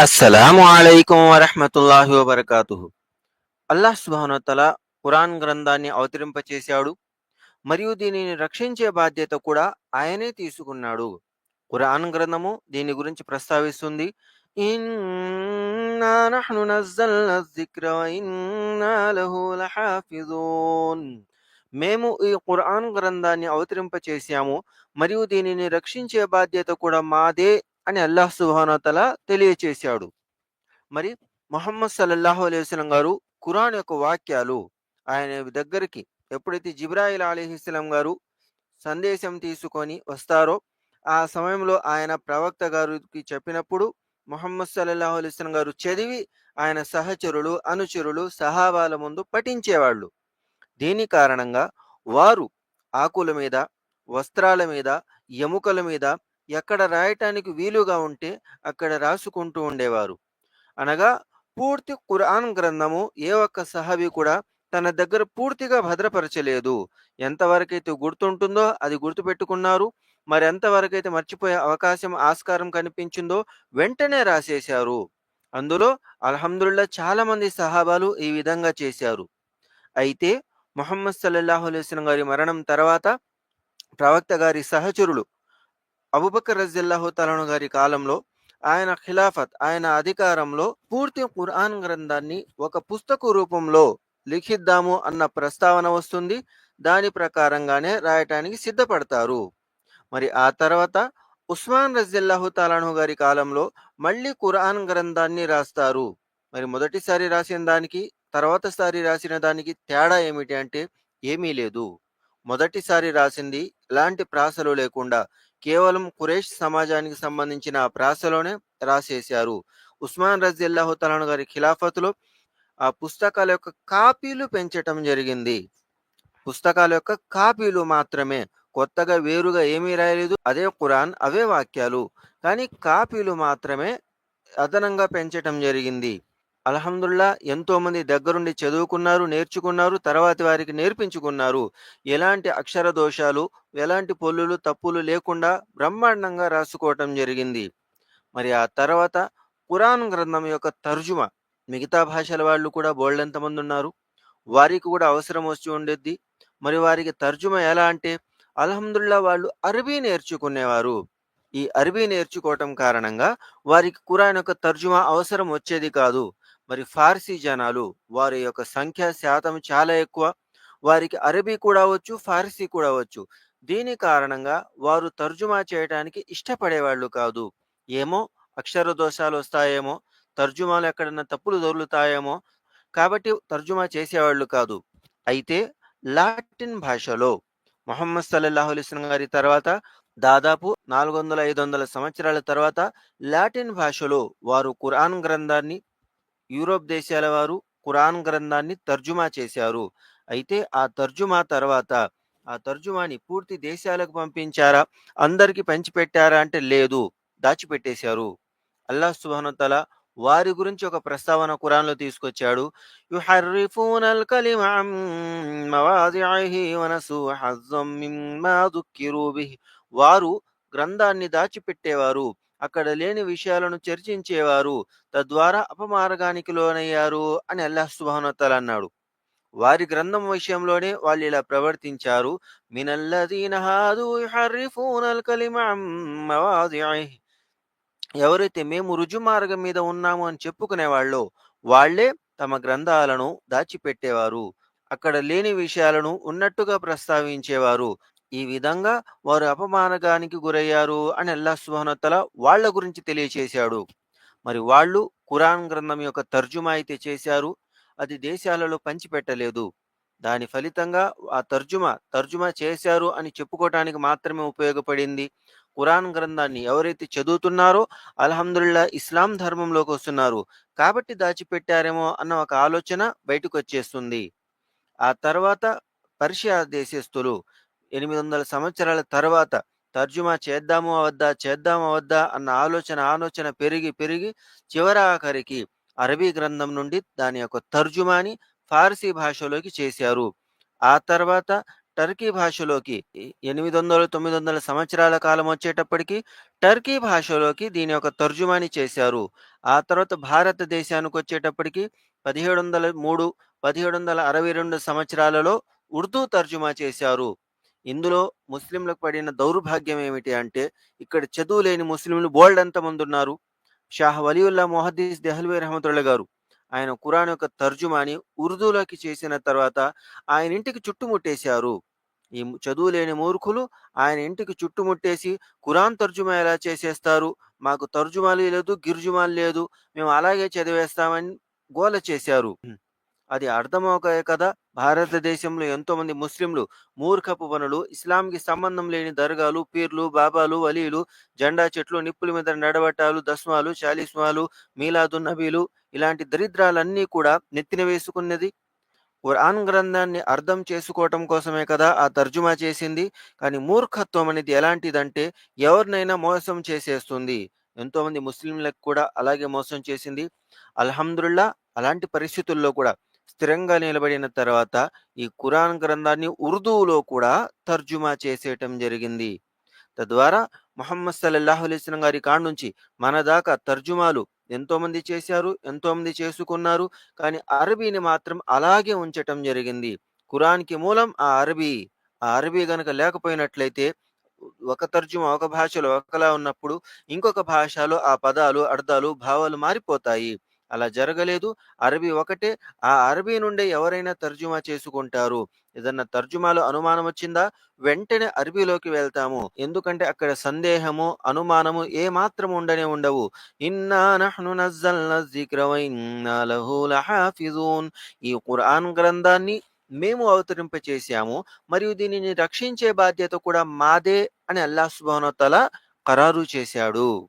అస్సలాము అలైకుం వరహమతుల్లాహి వబర్కాతు అల్లాహ్ సుబానతల ఖురాన్ గ్రంథాన్ని అవతరింపచేశాడు. మరియు దీనిని రక్షించే బాధ్యత కూడా ఆయనే తీసుకున్నాడు. ఖురాన్ గ్రంథము దీని గురించి ప్రస్తావిస్తుంది. మేము ఈ ఖురాన్ గ్రంథాన్ని అవతరింపచేశాము. మరియు దీనిని రక్షించే బాధ్యత కూడా మాదే అని అల్లాహ్ సుబానతల తెలియచేశాడు. మరి మొహమ్మద్ సల్లల్లాహు అలైవలం గారు ఖురాన్ యొక్క వాక్యాలు ఆయన దగ్గరికి ఎప్పుడైతే జిబ్రాయిల్ అలీహిస్లాం గారు సందేశం తీసుకొని వస్తారో ఆ సమయంలో ఆయన ప్రవక్త గారికి చెప్పినప్పుడు మొహమ్మద్ సల్లల్లాహు అలైహి గారు చదివి ఆయన సహచరులు అనుచరులు సహాబాల ముందు పఠించేవాళ్ళు. దీని కారణంగా వారు ఆకుల మీద వస్త్రాల మీద ఎముకల మీద ఎక్కడ రాయటానికి వీలుగా ఉంటే అక్కడ రాసుకుంటూ ఉండేవారు. అనగా పూర్తి ఖురాన్ గ్రంథము ఏ ఒక్క సహాబి కూడా తన దగ్గర పూర్తిగా భద్రపరచలేదు. ఎంతవరకైతే గుర్తుంటుందో అది గుర్తుపెట్టుకున్నారు. మరి ఎంతవరకైతే మర్చిపోయే అవకాశం ఆస్కారం కనిపించిందో వెంటనే రాసేశారు. అందులో అల్హమ్దుల్లా చాలా మంది సహాబాలు ఈ విధంగా చేశారు. అయితే మొహమ్మద్ సల్లల్లాహు అలైస్లం గారి మరణం తర్వాత ప్రవక్త గారి సహచరులు అబుబకర్ రజిల్లాహు తలను గారి కాలంలో ఆయన ఖిలాఫత్ ఆయన అధికారంలో పూర్తి ఖురాన్ గ్రంథాన్ని ఒక పుస్తక రూపంలో లిఖిద్దాము అన్న ప్రస్తావన వస్తుంది. దాని ప్రకారంగానే రాయటానికి సిద్ధపడతారు. మరి ఆ తర్వాత ఉస్మాన్ రజిల్లాహు తాలాను గారి కాలంలో మళ్ళీ ఖురాన్ గ్రంథాన్ని రాస్తారు. మరి మొదటిసారి రాసిన దానికి తర్వాతసారి రాసిన దానికి తేడా ఏమిటి అంటే ఏమీ లేదు. మొదటిసారి రాసింది ఎలాంటి ప్రాసలు లేకుండా కేవలం కురేష్ సమాజానికి సంబంధించిన ప్రాసలోనే రాసేశారు. ఉస్మాన్ రజిల్లాహు తలాను గారి ఖిలాఫత్లో ఆ పుస్తకాల యొక్క కాపీలు పెంచటం జరిగింది. పుస్తకాల యొక్క కాపీలు మాత్రమే కొత్తగా వేరుగా ఏమీ రాయలేదు అదే ఖురాన్ అవే వాక్యాలు. కానీ కాపీలు మాత్రమే అదనంగా పెంచటం జరిగింది. అల్హమ్దుల్లా ఎంతో మంది దగ్గరుండి చదువుకున్నారు నేర్చుకున్నారు తర్వాత వారికి నేర్పించుకున్నారు. ఎలాంటి అక్షర దోషాలు ఎలాంటి పొల్లులు తప్పులు లేకుండా బ్రహ్మాండంగా రాసుకోవటం జరిగింది. మరి ఆ తర్వాత పురాణ గ్రంథం యొక్క తర్జుమ మిగతా భాషల వాళ్ళు కూడా బోల్డంత ఉన్నారు? వారికి కూడా అవసరం వచ్చి ఉండేది మరి వారికి తర్జుమ ఎలా అంటే అల్హమ్దుల్లా వాళ్ళు అరబీ నేర్చుకునేవారు. ఈ అరబీ నేర్చుకోవటం కారణంగా వారికి కురాన్ యొక్క తర్జుమా అవసరం వచ్చేది కాదు. మరి ఫార్సీ జనాలు వారి యొక్క సంఖ్య శాతం చాలా ఎక్కువ. వారికి అరబీ కూడా వచ్చు ఫార్సీ కూడా వచ్చు. దీని కారణంగా వారు తర్జుమా చేయడానికి ఇష్టపడేవాళ్ళు కాదు. ఏమో అక్షర దోషాలు వస్తాయేమో తర్జుమాలు ఎక్కడన్నా తప్పులు దొరుకుతాయేమో కాబట్టి తర్జుమా చేసేవాళ్ళు కాదు. అయితే లాటిన్ భాషలో మొహమ్మద్ సల్లల్లాహు అలైస్లం గారి తర్వాత దాదాపు నాలుగు వందల ఐదు వందల సంవత్సరాల తర్వాత లాటిన్ భాషలో వారు ఖురాన్ గ్రంథాన్ని యూరోప్ దేశాల వారు ఖురాన్ గ్రంథాన్ని తర్జుమా చేశారు. అయితే ఆ తర్జుమా తర్వాత ఆ తర్జుమాని పూర్తి దేశాలకు పంపించారా? అందరికీ పంచిపెట్టారా అంటే లేదు. దాచిపెట్టేశారు. అల్లాహ్ సుబానతల వారి గురించి ఒక ప్రస్తావన కురాన్లో తీసుకొచ్చాడు. వారు గ్రంథాన్ని దాచిపెట్టేవారు. అక్కడ లేని విషయాలను చర్చించేవారు. తద్వారా అపమార్గానికి లోనయ్యారు అని అల్లాహ్ సుబానతల అన్నాడు. వారి గ్రంథం విషయంలోనే వాళ్ళు ఇలా ప్రవర్తించారు. మినల్లదీన హాదు యుహర్రిఫూనల్ కలిమ ఎవరైతే మేము రుజు మార్గం మీద ఉన్నాము అని చెప్పుకునేవాళ్ళో వాళ్ళే తమ గ్రంథాలను దాచిపెట్టేవారు. అక్కడ లేని విషయాలను ఉన్నట్టుగా ప్రస్తావించేవారు. ఈ విధంగా వారు అపమానగానికి గురయ్యారు అని అల్లా సుహనతల వాళ్ళ గురించి తెలియచేశాడు. మరి వాళ్ళు కురాన్ గ్రంథం యొక్క తర్జుమా అయితే చేశారు. అది దేశాలలో పంచిపెట్టలేదు. దాని ఫలితంగా ఆ తర్జుమా తర్జుమా చేశారు అని చెప్పుకోవటానికి మాత్రమే ఉపయోగపడింది. కురాన్ గ్రంథాన్ని ఎవరైతే చదువుతున్నారో అల్హమ్దుల్లా ఇస్లాం ధర్మంలోకి వస్తున్నారు. కాబట్టి దాచిపెట్టారేమో అన్న ఒక ఆలోచన బయటకు వచ్చేస్తుంది. ఆ తర్వాత పర్షియా దేశస్థులు ఎనిమిది వందల సంవత్సరాల తర్వాత తర్జుమా చేద్దాము అవద్దా చేద్దాము అవద్దా అన్న ఆలోచన ఆలోచన పెరిగి పెరిగి చివరాఖరికి అరబీ గ్రంథం నుండి దాని యొక్క తర్జుమాని ఫార్సీ భాషలోకి చేశారు ఆ తర్వాత టర్కీ భాషలోకి ఎనిమిది వందల తొమ్మిది వందల సంవత్సరాల కాలం వచ్చేటప్పటికి టర్కీ భాషలోకి దీని యొక్క తర్జుమాని చేశారు. ఆ తర్వాత భారతదేశానికి వచ్చేటప్పటికి పదిహేడు వందల మూడు పదిహేడు వందల అరవై రెండు సంవత్సరాలలో ఉర్దూ తర్జుమా చేశారు. ఇందులో ముస్లింలకు పడిన దౌర్భాగ్యం ఏమిటి అంటే, ఇక్కడ చదువు లేని ముస్లింలు బోలెడంత మందున్నారు. షాహ్ వలీవుల్లా మొహద్దీస్ దెహల్వీ రహమతుల్లాహ్ గారు ఆయన ఖురాన్ యొక్క తర్జుమాని ఉర్దూలోకి చేసిన తర్వాత ఆయన ఇంటికి చుట్టుముట్టేశారు. ఈ చదువు లేని మూర్ఖులు ఆయన ఇంటికి చుట్టుముట్టేసి కురాన్ తర్జుమా ఎలా చేసేస్తారు? మాకు తర్జుమాలు లేదు, గిర్జుమాలు లేదు. మేము అలాగే చదివేస్తామని గోల చేశారు. అది అర్థమవకే కదా! భారతదేశంలో ఎంతోమంది ముస్లింలు మూర్ఖపు పనులు, ఇస్లాంకి సంబంధం లేని దర్గాలు, పీర్లు, బాబాలు, వలీలు, జెండా చెట్లు, నిప్పుల మీద నడవటాలు, దస్మాలు, చాలీస్మాలు, మీలాదు నబీలు ఇలాంటి దరిద్రాలన్నీ కూడా నెత్తిన వేసుకున్నది. ఖురాన్ గ్రంథాన్ని అర్థం చేసుకోవటం కోసమే కదా ఆ తర్జుమా చేసింది. కానీ మూర్ఖత్వం అనేది ఎలాంటిదంటే ఎవరినైనా మోసం చేసేస్తుంది. ఎంతోమంది ముస్లింలకు కూడా అలాగే మోసం చేసింది. అల్హమ్దుల్లా అలాంటి పరిస్థితుల్లో కూడా స్థిరంగా నిలబడిన తర్వాత ఈ ఖురాన్ గ్రంథాన్ని ఉర్దూలో కూడా తర్జుమా చేసేయటం జరిగింది. తద్వారా మొహమ్మద్ సల్లల్లాహు అలైస్లం గారి కాడ నుంచి మన దాకా తర్జుమాలు ఎంతోమంది చేశారు. ఎంతోమంది చేసుకున్నారు. కానీ అరబీని మాత్రం అలాగే ఉంచటం జరిగింది. ఖురాన్‌కి మూలం ఆ అరబీ. ఆ అరబీ గనక లేకపోయినట్లయితే ఒక తర్జుమా ఒక భాషలో ఒకలా ఉన్నప్పుడు ఇంకొక భాషలో ఆ పదాలు, అర్థాలు, భావాలు మారిపోతాయి. అలా జరగలేదు. అరబీ ఒకటే. ఆ అరబీ నుండే ఎవరైనా తర్జుమా చేసుకుంటారు. ఏదన్నా తర్జుమాలో అనుమానం వచ్చిందా? వెంటనే అరబీలోకి వెళ్తాము. ఎందుకంటే అక్కడ సందేహము, అనుమానము ఏ మాత్రం ఉండనే ఉండవు. ఇన్నా నహ్ను నజ్జల్నా జిక్ర లహు లహాఫిజూన్. ఈ ఖురాన్ గ్రంథాన్ని మేము అవతరింపచేశాము. మరియు దీనిని రక్షించే బాధ్యత కూడా మాదే అని అల్లాహ్ సుబ్హానహు తల ఖరారు చేశాడు.